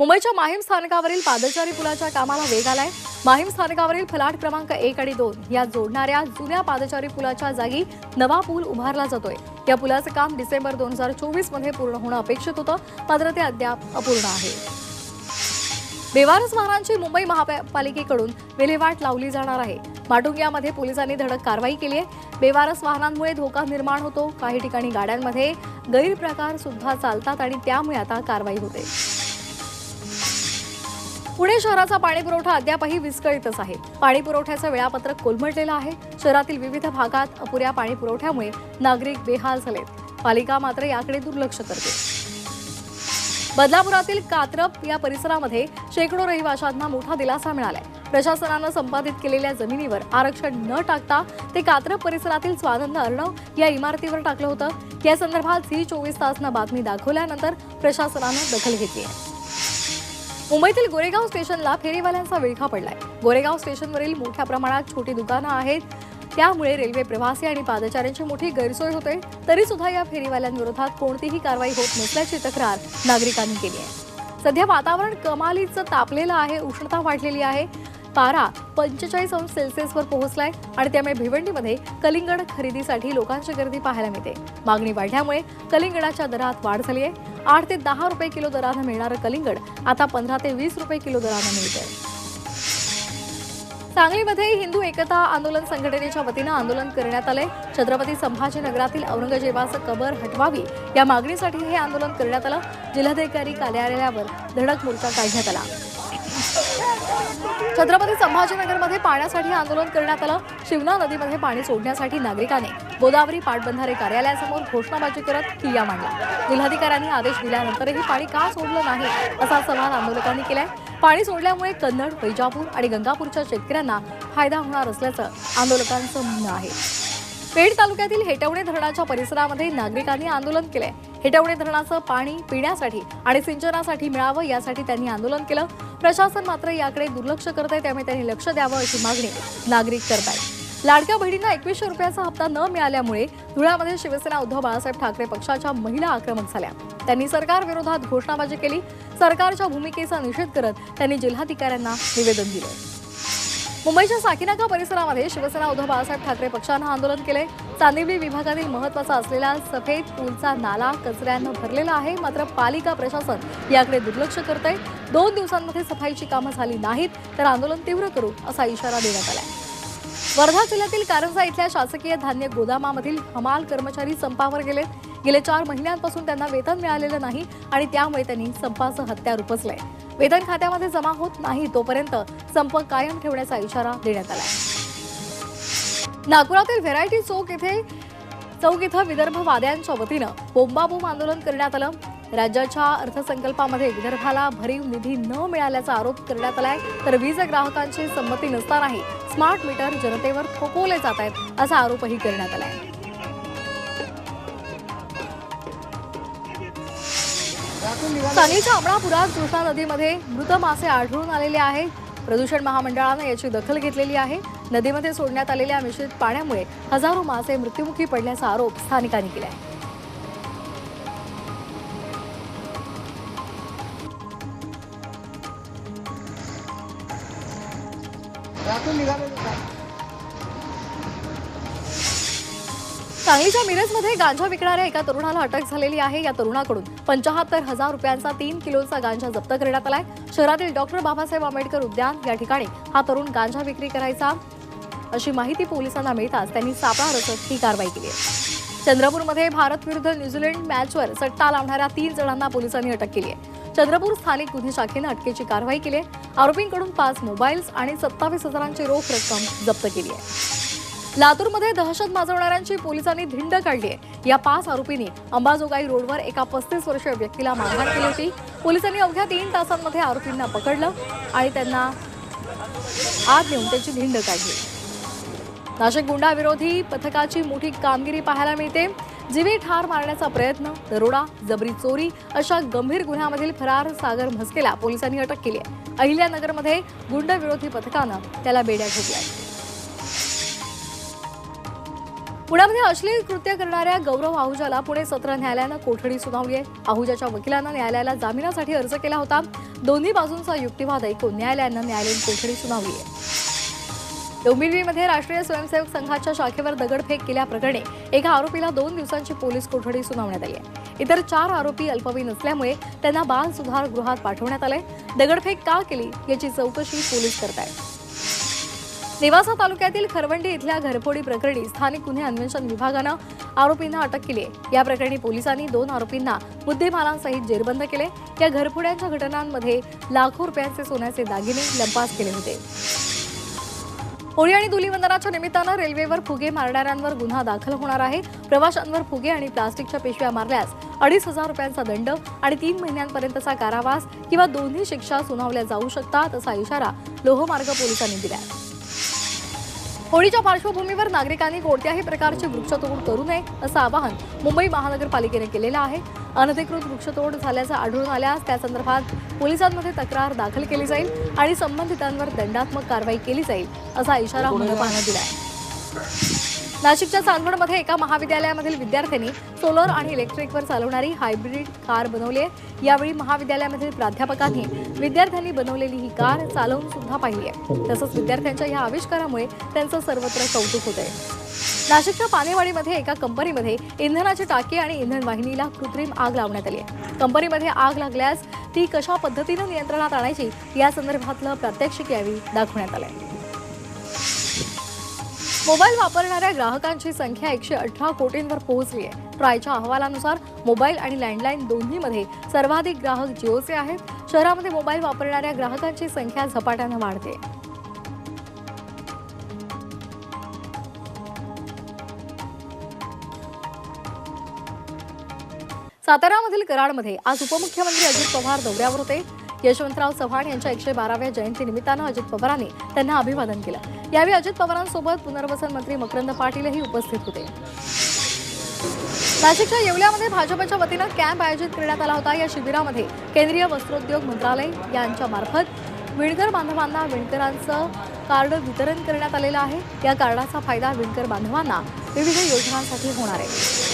मुंबईच्या माहीम स्थानकावरील पादचारी पुलाच्या कामाला वेग आलाय. माहीम स्थानकावरील फलाट क्रमांक एक आणि दोन या जोडणाऱ्या जुन्या पादचारी पुलाच्या जागी नवा पूल उभारला जातोय. या पुलाचं काम डिसेंबर दोन हजार चोवीसमध्ये पूर्ण होणं अपेक्षित होतं मात्र ते अद्याप अपूर्ण आहे. बेवारस वाहनांची मुंबई महापालिकेकडून विल्हेवाट लावली जाणार आहे. माटुंग्यामध्ये पोलिसांनी धडक कारवाई केली आहे. बेवारस वाहनांमुळे धोका निर्माण होतो. काही ठिकाणी गाड्यांमध्ये गैरप्रकार सुद्धा चालतात आणि त्यामुळे आता कारवाई होते. पुणे शहराचा पाणी पुरवठा अद्यापही विस्कळीतच आहे. पाणी पुरवठ्याचं वेळापत्रक कोलमडलेलं आहे. शहरातील विविध भागात अपुऱ्या पाणी पुरवठ्यामुळे नागरिक बेहाल झालेत. पालिका मात्र याकडे दुर्लक्ष करते. बदलापुरातील कात्रप या परिसरामध्ये शेकडो रहिवाशांना मोठा दिलासा मिळालाय. प्रशासनानं संपादित केलेल्या जमिनीवर आरक्षण न टाकता ते कात्रप परिसरातील स्वानंद अर्णव या इमारतीवर टाकलं होतं. या संदर्भात झी चोवीस तासनं बातमी दाखवल्यानंतर प्रशासनानं दखल घेतली आहे. मुंबईतील गोरेगाव स्टेशनला फेरीवाल्यांचा विळखा पडलाय. गोरेगाव स्टेशनवरील मोठ्या प्रमाणात छोटी दुकानं आहेत. त्यामुळे रेल्वे प्रवासी आणि पादचाऱ्यांची मोठी गैरसोय होते. तरी सुद्धा या फेरीवाल्यांविरोधात कोणतीही कारवाई होत नसल्याची तक्रार नागरिकांनी केली आहे. सध्या वातावरण कमालीचं तापलेलं आहे उष्णता वाढलेली आहे. पारा पंचेचाळीस अंश सेल्सिअसवर पोहोचलाय आणि त्यामुळे भिवंडीमध्ये कलिंगड खरेदीसाठी लोकांची गर्दी पाहायला मिळते. मागणी वाढल्यामुळे कलिंगडाच्या दरात वाढ झाली आहे. आठ ते दहा रुपये किलो दरानं मिळणारं कलिंगड आता पंधरा ते वीस रुपये किलो दरानं मिळतंय. सांगलीमध्ये हिंदू एकता आंदोलन संघटनेच्या वतीनं आंदोलन करण्यात आलंय. छत्रपती संभाजीनगरातील औरंगजेबाचं कबर हटवावी या मागणीसाठी हे आंदोलन करण्यात आलं. जिल्हाधिकारी कार्यालयावर धडक मोर्चा काढण्यात आला. छत्रपती संभाजीनगरमध्ये पाण्यासाठी आंदोलन करण्यात आलं. शिवना नदीमध्ये पाणी सोडण्यासाठी नागरिकांनी गोदावरी पाटबंधारे कार्यालयासमोर घोषणाबाजी करत ठिय्या मांडला. जिल्हाधिकाऱ्यांनी आदेश दिल्यानंतरही पाणी का सोडलं नाही असा सवाल आंदोलकांनी केलाय. पाणी सोडल्यामुळे कन्नड वैजापूर आणि गंगापूरच्या शेतकऱ्यांना फायदा होणार असल्याचं आंदोलकांचं म्हणणं आहे. पेड तालुक्यातील हेटवणे धरणाच्या परिसरामध्ये नागरिकांनी आंदोलन केलंय. हेटवणे धरणाचं पाणी पिण्यासाठी आणि सिंचनासाठी मिळावं यासाठी त्यांनी आंदोलन केलं. प्रशासन मात्र याकडे दुर्लक्ष करत आहे त्यामुळे त्यांनी लक्ष द्यावं अशी मागणी नागरिक करत आहेत. लाडक्या बहिणींना एकवीसशे रुपयाचा हप्ता न मिळाल्यामुळे धुळ्यामध्ये शिवसेना उद्धव बाळासाहेब ठाकरे पक्षाच्या महिला आक्रमक झाल्या. त्यांनी सरकार विरोधात घोषणाबाजी केली. सरकारच्या भूमिकेचा निषेध करत त्यांनी जिल्हाधिकाऱ्यांना निवेदन दिलं. मुंबईच्या साकीनाका परिसरामध्ये शिवसेना उद्धव बाळासाहेब ठाकरे पक्षानं आंदोलन केले चांदिवली विभागातील महत्त्वाचा असलेला सफेद पूलचा नाला कचऱ्यानं भरलेला आहे. मात्र पालिका प्रशासन याकडे दुर्लक्ष करत आहे दोन दिवसांमध्ये सफाईची कामं झाली नाहीत तर आंदोलन तीव्र करू असा इशारा देण्यात आलाय. वर्धा जिल्ह्यातील कारंजा इथल्या शासकीय धान्य गोदामामधील हमाल कर्मचारी संपावर गेले गेले चार महिन्यांपासून त्यांना वेतन मिळालेलं नाही आणि त्यामुळे त्यांनी संपाचं हत्यार उपसलंय वेतन खात्यामध्ये जमा होत नाही तोपर्यंत संप कायम ठेवण्याचा इशारा देण्यात आलाय. नागपुरातील व्हेरायटी चौक इथे चौक इथं विदर्भ वाद्यांच्या वतीनं बोंबाबोंब आंदोलन करण्यात आलं. राज्याच्या अर्थसंकल्पामध्ये विदर्भाला भरीव निधी न मिळाल्याचा आरोप करण्यात आलाय. तर वीज ग्राहकांची संमती नसतानाही स्मार्ट मीटर जनतेवर थोपवले जात आहेत असा आरोपही करण्यात आलाय. सांगलीच्या अमळापुरात कृष्णा नदीमध्ये मृत मासे आढळून आलेले आहेत प्रदूषण महामंडळानं याची दखल घेतलेली आहे. नदीमध्ये सोडण्यात आलेल्या मिश्रित पाण्यामुळे हजारो मासे मृत्युमुखी पडल्याचा आरोप स्थानिकांनी केला आहे सांगलीच्या मिरजमध्ये गांजा विकणाऱ्या एका तरुणाला अटक झालेली आहे या तरुणाकडून. पंचाहत्तर हजार रुपयांचा तीन किलोचा गांजा जप्त करण्यात आलाय. शहरातील डॉक्टर बाबासाहेब आंबेडकर उद्यान या ठिकाणी हा तरुण गांजा विक्री करायचा अशी माहिती पोलिसांना मिळताच त्यांनी सापळा रचत ही कारवाई केली आहे. चंद्रपूरमध्ये भारत विरुद्ध न्यूझीलंड मॅचवर सट्टा लावणाऱ्या तीन जणांना पोलिसांनी अटक केली आहे. चंद्रपूर स्थानिक गुन्हे शाखेनं अटकेची कारवाई केली आहे. आरोपींकडून पाच मोबाईल्स आणि सत्तावीस हजारांची रोख रक्कम जप्त केली आहे. लातूरमध्ये दहशत माजवणाऱ्यांची पोलिसांनी धिंड काढली आहे. या पाच आरोपींनी अंबाजोगाई रोडवर एका पस्तीस वर्षीय व्यक्तीला मारहाण केली होती. पोलिसांनी अवघ्या तीन तासांमध्ये आरोपींना पकडलं आणि त्यांना आत नेऊन त्यांची धिंड काढली. नाशिक गुंडाविरोधी पथकाची मोठी कामगिरी पाहायला मिळते. जीवे ठार मारण्याचा प्रयत्न दरोडा जबरी चोरी अशा गंभीर गुन्ह्यामधील फरार सागर म्हस्केला पोलिसांनी अटक केली आहे. अहिल्यानगरमध्ये गुंडविरोधी पथकानं त्याला बेड्या ठोकल्या पुण्यामध्ये अश्लील कृत्य करणाऱ्या गौरव आहुजाला पुणे सत्र न्यायालयानं कोठडी सुनावली आहे. आहुजाच्या वकिलानं न्यायालयाला जामिनासाठी अर्ज केला होता. दोन्ही बाजूंचा युक्तिवाद ऐकून न्यायालयानं न्यायालयीन कोठडी सुनावली आहे. डोंबिवलीमध्ये राष्ट्रीय स्वयंसेवक संघाच्या शाखेवर दगडफेक केल्याप्रकरणी एका आरोपीला दोन दिवसांची पोलीस कोठडी सुनावण्यात आली आहे. इतर चार आरोपी अल्पवयीन असल्यामुळे त्यांना बाल सुधार गृहात पाठवण्यात आले दगडफेक का केली याची चौकशी पोलीस करत आहेत नेवासा तालुक्यातील खरवंडी इथल्या घरफोडी प्रकरणी स्थानिक गुन्हे अन्वेषण विभागानं आरोपींना अटक केली आहे. या प्रकरणी पोलिसांनी दोन आरोपींना मुद्देमालांसहित जेरबंद केले. या घरफोड्यांच्या घटनांमध्ये लाखो रुपयांचे सोन्याचे दागिने लंपास केले होते. होळी आणि धुलीवंदनाच्या निमित्तानं रेल्वेवर फुगे मारणाऱ्यांवर गुन्हा दाखल होणार आहे. प्रवाशांवर फुगे आणि प्लास्टिकच्या पिशव्या मारल्यास अडीच हजार रुपयांचा दंड आणि तीन महिन्यांपर्यंतचा कारावास किंवा दोन्ही शिक्षा सुनावल्या जाऊ शकतात असा इशारा लोहमार्ग पोलिसांनी दिला आहे होळीच्या पार्श्वभूमीवर नागरिकांनी कोणत्याही प्रकारची वृक्षतोड करू नये असं आवाहन मुंबई महानगरपालिकेने केलेलं आहे. अनधिकृत वृक्षतोड झाल्याचं आढळून आल्यास त्या संदर्भात पोलिसांमध्ये तक्रार दाखल केली जाईल आणि संबंधितांवर दंडात्मक कारवाई केली जाईल असा इशारा मनपानं दिला आहे नाशिकच्या चांदवडमध्ये एका महाविद्यालयामधील विद्यार्थ्यांनी सोलर आणि इलेक्ट्रिकवर चालवणारी हायब्रिड कार बनवली आहे. यावेळी महाविद्यालयामधील प्राध्यापकांनी विद्यार्थ्यांनी बनवलेली ही कार चालवून सुद्धा पाहिली आहे. तसंच विद्यार्थ्यांच्या या आविष्कारामुळे त्यांचं सर्वत्र कौतुक होत आहे नाशिकच्या पानेवाडीमध्ये एका कंपनीमध्ये इंधनाची टाकी आणि इंधन वाहिनीला कृत्रिम आग लावण्यात आली आहे. कंपनीमध्ये आग लागल्यास ती कशा पद्धतीनं नियंत्रणात आणायची या संदर्भातलं प्रात्यक्षिक यावेळी दाखवण्यात आलं आहे मोबाईल वापरणाऱ्या ग्राहकांची संख्या एकशे अठरा कोटींवर पोहोचली आहे. ट्रायच्या अहवालानुसार मोबाईल आणि लँडलाईन दोन्हीमध्ये सर्वाधिक ग्राहक जिओचे आहेत. शहरामध्ये मोबाईल वापरणाऱ्या ग्राहकांची संख्या झपाट्यानं वाढते. साताऱ्यामधील कराडमध्ये आज उपमुख्यमंत्री अजित पवार दौऱ्यावर होते. यशवंतराव चव्हाण यांच्या एकशे बाराव्या जयंती निमित्तानं अजित पवारांनी त्यांना अभिवादन केलं. यावेळी अजित पवारांसोबत पुनर्वसन मंत्री मकरंद पाटीलही उपस्थित होते. नाशिकच्या येवल्यामध्ये भाजपच्या वतीनं कॅम्प आयोजित करण्यात आला होता. या शिबिरामध्ये केंद्रीय वस्त्रोद्योग मंत्रालय यांच्या मार्फत विणकर बांधवांना विणकरांचं कार्ड वितरण करण्यात आलेलं आहे. या कार्डाचा फायदा विणकर बांधवांना विविध योजनांसाठी होणार आहे.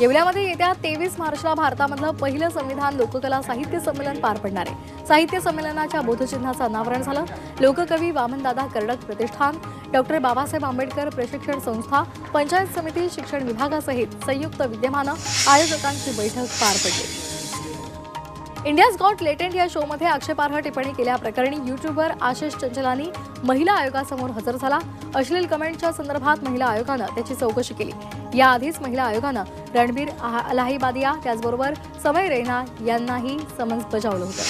येवल्यामध्ये येत्या तेवीस मार्चला भारतामधलं पहिलं संविधान लोककला साहित्य संमेलन पार पडणार आहे. साहित्य संमेलनाच्या बोधचिन्हाचं अनावरण झालं. लोककवी वामनदादा कर्डक प्रतिष्ठान डॉक्टर बाबासाहेब आंबेडकर प्रशिक्षण संस्था पंचायत समिती शिक्षण विभागासहित संयुक्त विद्यमानं आयोजकांची बैठक पार पडली. इंडियाज गॉट लेटेंट या शोमध्ये आक्षेपार्ह टिप्पणी केल्याप्रकरणी युट्यूबर आशिष चंचलानी महिला आयोगासमोर हजर झाला. अश्लील कमेंटच्या संदर्भात महिला आयोगानं त्याची चौकशी केली. याआधीच महिला आयोगानं रणबीर अलाहीबादिया त्याचबरोबर समय रैना यांनाही समन्स बजावलं होतं.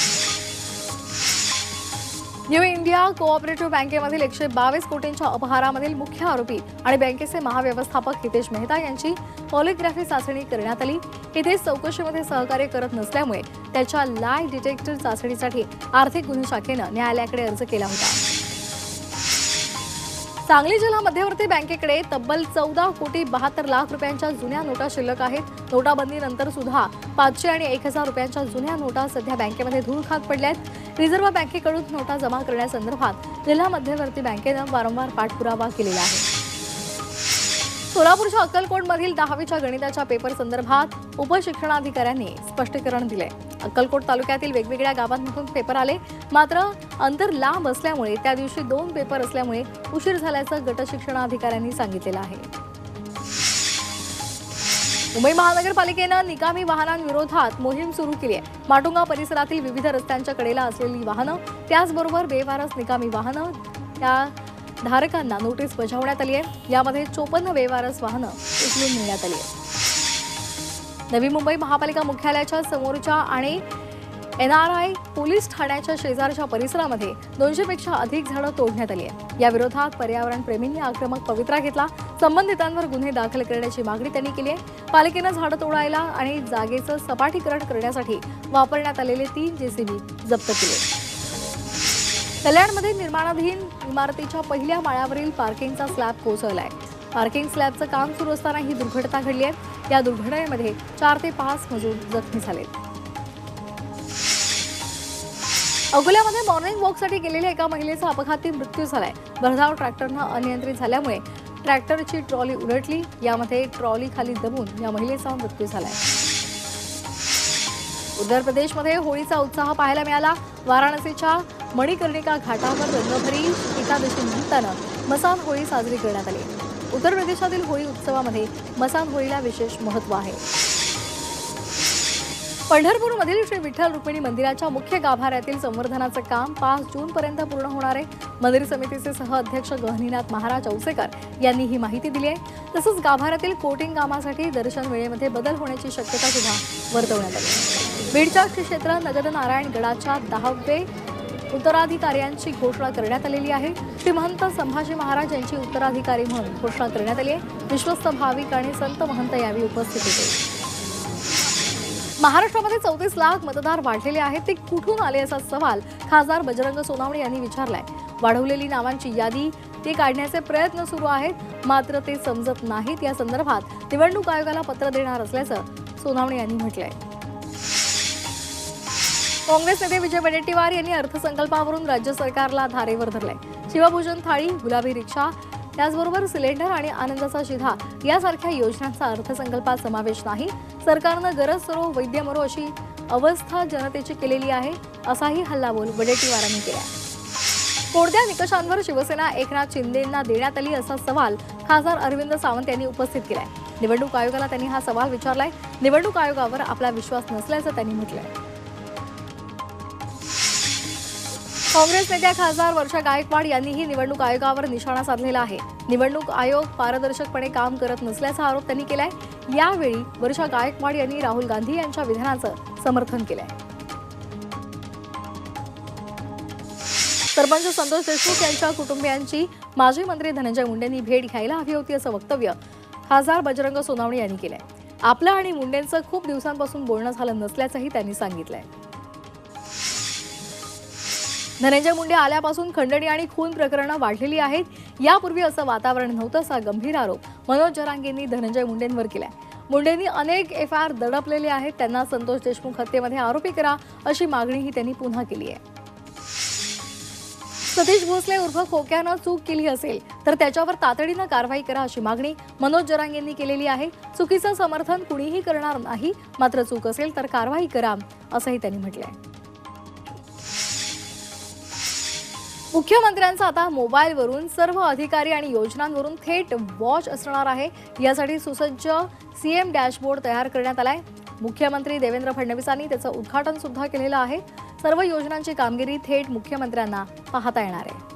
न्यू इंडिया कोऑपरेटिव्ह बँकेमधील एकशे बावीस कोटींच्या अपहारामधील मुख्य आरोपी आणि बँकेचे महाव्यवस्थापक हितेश मेहता यांची पॉलिग्राफी चाचणी करण्यात आली. इथे चौकशीमध्ये सहकार्य करत नसल्यामुळे त्याच्या लाय डिटेक्टर चाचणीसाठी आर्थिक गुन्हे शाखेनं न्यायालयाकडे अर्ज केला होता. सांगली जिल्हा मध्यवर्ती बँकेकडे तब्बल चौदा कोटी बहात्तर लाख रुपयांच्या जुन्या नोटा शिल्लक आहेत. नोटाबंदीनंतर सुद्धा पाचशे आणि एक हजार रुपयांच्या जुन्या नोटा सध्या बँकेमध्ये धूळ खात पडल्या आहेत रिझर्व्ह बँकेकडून नोटा जमा करण्यासंदर्भात जिल्हा मध्यवर्ती बँकेनं वारंवार पाठपुरावा केलेला आहे. सोलापूरच्या अक्कलकोटमधील दहावीच्या गणिताच्या पेपर संदर्भात उपशिक्षणाधिकाऱ्यांनी स्पष्टीकरण दिले अक्कलकोट तालुक्यातील वेगवेगळ्या गावांमधून पेपर आले. मात्र अंतर लांब असल्यामुळे त्या दिवशी दोन पेपर असल्यामुळे उशीर झाल्याचं गटशिक्षणाधिकाऱ्यांनी सांगितलेलं आहे. मुंबई महानगरपालिकेनं निकामी वाहनांविरोधात मोहीम सुरू केली आहे. माटुंगा परिसरातील विविध रस्त्यांच्या कडेला असलेली वाहनं त्याचबरोबर बेवारस निकामी वाहनं त्या धारकांना नोटीस बजावण्यात आली आहे. यामध्ये चोपन्न व्यवहारच वाहनं उचलून नेण्यात आली आहेत. नवी मुंबई महापालिका मुख्यालयाच्या समोरच्या आणि एन आर आय पोलीस ठाण्याच्या शेजारच्या परिसरामध्ये दोनशेपेक्षा अधिक झाडं तोडण्यात आली आहे या विरोधात पर्यावरण प्रेमींनी आक्रमक पवित्रा घेतला. संबंधितांवर गुन्हे दाखल करण्याची मागणी त्यांनी केली आहे. पालिकेनं झाडं तोडायला आणि जागेचं सपाटीकरण करण्यासाठी वापरण्यात आलेले तीन जेसीबी जप्त केले कल्याणमध्ये निर्माणाधीन इमारतीच्या पहिल्या माळ्यावरील पार्किंगचा स्लॅब कोसळलाय. पार्किंग स्लॅबचं काम सुरू असताना ही दुर्घटना घडली आहे. या दुर्घटनेमध्ये चार ते पाच मजूर जखमी झालेत. अकोल्यामध्ये मॉर्निंग वॉकसाठी गेलेल्या एका महिलेचा अपघाती मृत्यू झालाय. भरधाव ट्रॅक्टरनं अनियंत्रित झाल्यामुळे ट्रॅक्टरची ट्रॉली उलटली यामध्ये ट्रॉली खाली दबून या महिलेचा मृत्यू झालाय. उत्तर प्रदेशमध्ये होळीचा उत्साह पाहायला मिळाला. वाराणसीच्या मणिकर्णिका घाटावर रंगभरी एकादशी निमित्तानं मसान होळी साजरी करण्यात आली. उत्तर प्रदेशातील होळी उत्सवामध्ये मसान होळीला विशेष महत्त्व आहे. पंढरपूरमधील श्री विठ्ठल रुक्मिणी मंदिराच्या मुख्य गाभाऱ्यातील संवर्धनाचं काम पाच जून पर्यंत पूर्ण होणार आहे. मंदिर समितीचे सह अध्यक्ष गहनीनाथ महाराज औसेकर यांनी ही माहिती दिली आहे. तसंच गाभाऱ्यातील कोटिंग कामासाठी दर्शन वेळेमध्ये बदल होण्याची शक्यता सुद्धा वर्तवण्यात आली. बीडच्या श्री क्षेत्र नगद नारायण गडाच्या दहावे उत्तराधिकाऱ्यांची घोषणा करण्यात आलेली आहे. श्रीमंत संभाजी महाराज यांची उत्तराधिकारी म्हणून घोषणा करण्यात आली आहे. विश्वस्त भाविक आणि संत महंत यावेळी उपस्थित होते. महाराष्ट्रामध्ये चौतीस लाख मतदार वाढलेले आहेत. ते कुठून आले असा सवाल खासदार बजरंग सोनावणे यांनी विचारलाय. वाढवलेली नावांची यादी ते काढण्याचे प्रयत्न सुरू आहेत. मात्र ते समजत नाहीत. या संदर्भात निवडणूक आयोगाला पत्र देणार असल्याचं सोनावणे यांनी म्हटलंय. काँग्रेस नेते विजय वडेट्टीवार यांनी अर्थसंकल्पावरून राज्य सरकारला धारेवर धरलंय. शिवभोजन थाळी गुलाबी रिक्षा त्याचबरोबर सिलेंडर आणि आनंदाचा शिधा यासारख्या योजनांचा अर्थसंकल्पात समावेश नाही. सरकारनं गरज सरो वैद्य मरो अशी अवस्था जनतेची केलेली आहे असाही हल्लाबोल वडेट्टीवारांनी केला कोणत्या निकषांवर शिवसेना एकनाथ शिंदेंना देण्यात आली असा सवाल खासदार अरविंद सावंत यांनी उपस्थित केलाय. निवडणूक आयोगाला त्यांनी हा सवाल विचारलाय. निवडणूक आयोगावर आपला विश्वास नसल्याचं त्यांनी म्हटलंय. काँग्रेस नेत्या खासदार वर्षा गायकवाड यांनीही निवडणूक आयोगावर निशाणा साधलेला आहे. निवडणूक आयोग पारदर्शकपणे काम करत नसल्याचा आरोप त्यांनी केलाय. यावेळी वर्षा गायकवाड यांनी राहुल गांधी यांच्या विधानाचं समर्थन केलंय. सरपंच संतोष देशमुख यांच्या कुटुंबियांची माजी मंत्री धनंजय मुंडेंनी भेट घ्यायला हवी होती असं वक्तव्य खासदार बजरंग सोनावणे यांनी केलंय. आपलं आणि मुंडेंचं खूप दिवसांपासून बोलणं झालं नसल्याचंही त्यांनी सांगितलंय. धनंजय मुंडे आल्यापासून खंडणी आणि खून प्रकरणं वाढलेली आहेत. यापूर्वी असं वातावरण नव्हतं असा गंभीर आरोप मनोज जरांगेंनी धनंजय मुंडेंवर केलाय. मुंडेंनी अनेक एफ आय आर दडपलेले आहेत. त्यांना संतोष देशमुख हत्येमध्ये आरोपी करा अशी मागणीही त्यांनी पुन्हा केली आहे. सतीश भोसले उर्फ खोक्यानं चूक केली असेल तर त्याच्यावर तातडीनं कारवाई करा अशी मागणी मनोज जरांगेंनी केलेली आहे. चुकीचं समर्थन कुणीही करणार नाही मात्र चूक असेल तर कारवाई करा असंही त्यांनी म्हटलंय. मुख्यमंत्र्यांचा आता मोबाईलवरून सर्व अधिकारी आणि योजनांवरून थेट वॉच असणार आहे. यासाठी सुसज्ज सीएम डॅशबोर्ड तयार करण्यात आलाय. मुख्यमंत्री देवेंद्र फडणवीसांनी त्याचं उद्घाटन सुद्धा केलेलं आहे. सर्व योजनांची कामगिरी थेट मुख्यमंत्र्यांना पाहता येणार आहे.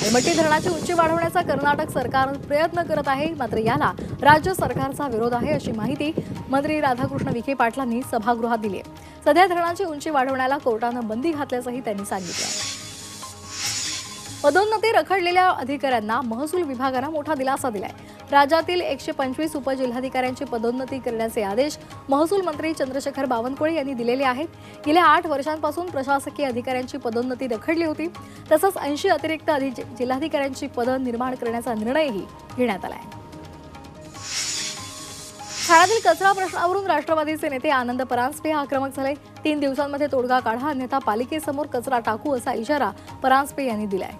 हेमटी धरणाची उंची वाढवण्याचा कर्नाटक सरकार प्रयत्न करत आहे. मात्र याला राज्य सरकारचा विरोध आहे अशी माहिती मंत्री राधाकृष्ण विखे पाटलांनी सभागृहात दिली आहे. सध्या धरणाची उंची वाढवण्याला कोर्टानं बंदी घातल्याचंही त्यांनी सांगितलं. पदोन्नती रखडलेल्या अधिकाऱ्यांना महसूल विभागानं मोठा दिलासा दिलाय. राज्यातील एकशे पंचवीस उपजिल्हाधिकाऱ्यांची पदोन्नती करण्याचे आदेश महसूल मंत्री चंद्रशेखर बावनकुळे यांनी दिलेले आहेत. गेल्या आठ वर्षांपासून प्रशासकीय अधिकाऱ्यांची पदोन्नती रखडली होती. तसंच ऐंशी अतिरिक्त अधि जिल्हाधिकाऱ्यांची पदं निर्माण करण्याचा निर्णयही घेण्यात आला आहे. ठाण्यातील कचरा प्रश्नावरून राष्ट्रवादीचे नेते आनंद परांजपे आक्रमक झाले. तीन दिवसांमध्ये तोडगा काढा अन्यथा पालिकेसमोर कचरा टाकू असा इशारा परांजपे यांनी दिलाय.